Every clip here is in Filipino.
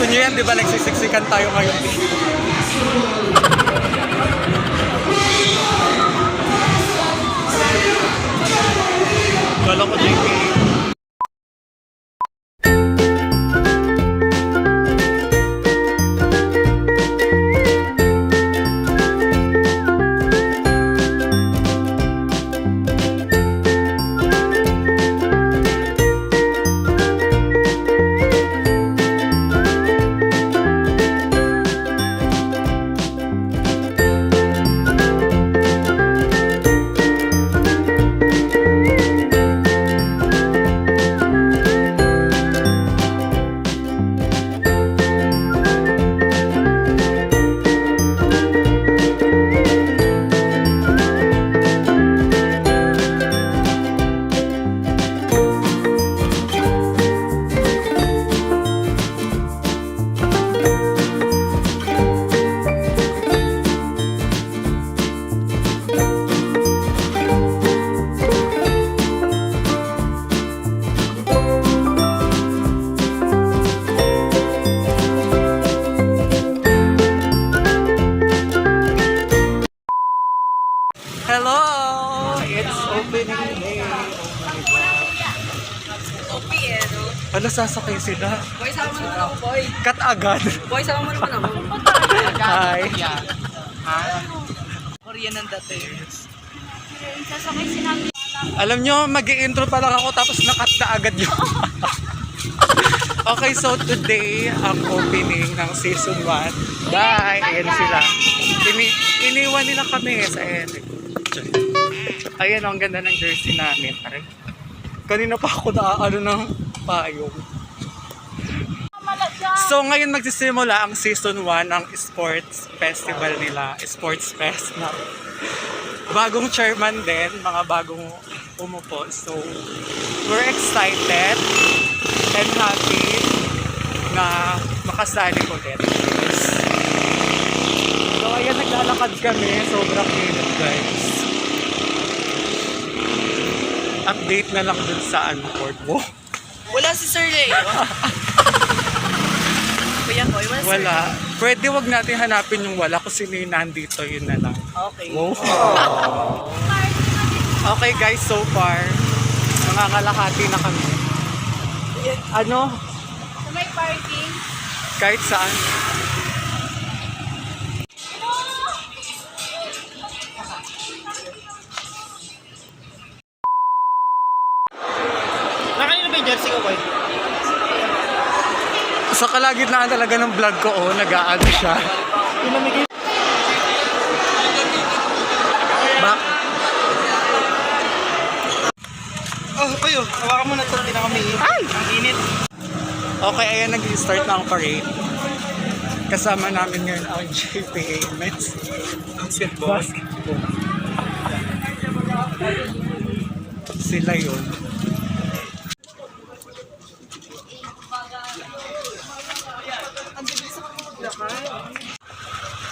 Gusto niyo yan, di ba? Nagsisiksikan tayo ngayon. Kala ko, JP. Hello! It's opening day. Eh? Ano, sasakay sila? Boy, sama mo naman ako, boy. Cut agad. Boy, sama mo naman ako. Hi. Korean ang dating. Sasakay sinabi. Alam nyo, mag intro pa lang ako tapos nakat na agad yun. okay, so today, ang opening ng season 1. Bye! Ayan sila. Ini iniwan nila kami sa Eric. Ayan, ang ganda ng jersey namin. Aray. Kanina pa ako naaano ng payong. So ngayon magsisimula ang season 1 ng sports festival nila, Sports Fest na bagong chairman din, mga bagong umupo. So we're excited and happy na makasali ulit. Ayan, naglalakad kami. Sobrang init guys. Update na lang dun sa ano, boardwalk. Wala si Sir Leo. Kuya Boy, wala, Sir Wala. Pwede wag natin hanapin yung wala kung sino yung nandito, yun na lang. Okay. Wow. Okay guys, so far, nangangalahati na kami. Ano? Sa may parking. Kahit saan. Kalagitnaan talaga ng vlog ko, oh, nag-aano siya. Back. Oh, kayo. Hawakan mo na ito. Hindi na kami. Ay! Ang init. Okay, ayan, nag-start na ang parade. Kasama namin ngayon ang JPA Mets. Basketball. Sila yun.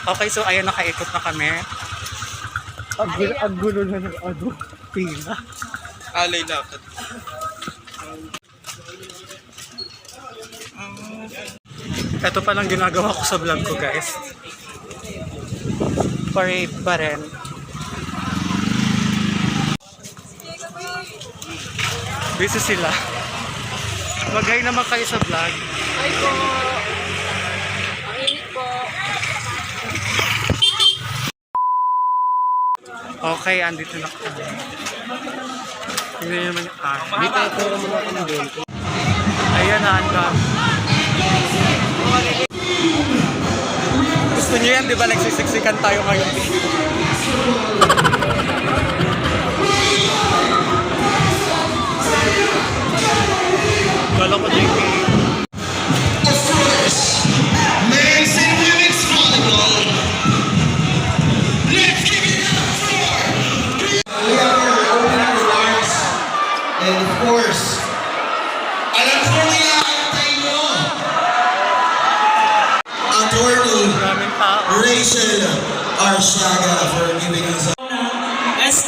Okay, so ayan, nakaikot na kami. Ang gulo, ang gulo na ng ano, pila. Alay lakad. Ito pa lang ginagawa ko sa vlog ko, guys. Parade pa rin. Busy sila. Magay naman kayo sa vlog. Hi po. Ang init po. Okay, andito na kami. Hindi naman yung ah. Dito po muna kami doon. Ayan na, ang dami. Gusto niyo yan, di ba? Nagsisiksikan tayo ngayon. Kala ko, JP.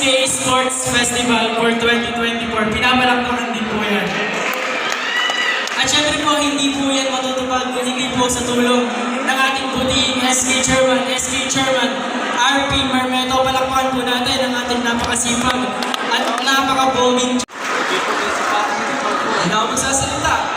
SPA Sports Festival for 2024. Pinabalak ko rin din po yan. At syempre po, hindi po yan matutupad kundi po sa tulong ng ating buting SK Chairman, SK Chairman, RP Mermeto. Palakpakan po natin ang ating napakasipag at napaka-bowing. Hindi po kayo sa patang. Hindi po. Magsasalita.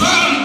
Run!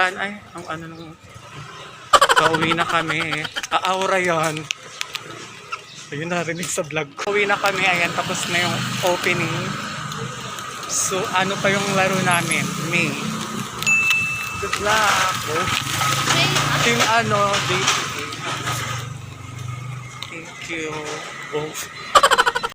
Done. Ay, ang ano nung... Pauwi na kami. Aaura yan. Ayun narinig sa vlog ko. Uwi na kami. Ayan, tapos na yung opening. So, ano pa yung laro namin? May. Good luck. Oh. Team ano, date. Thank you. Oh.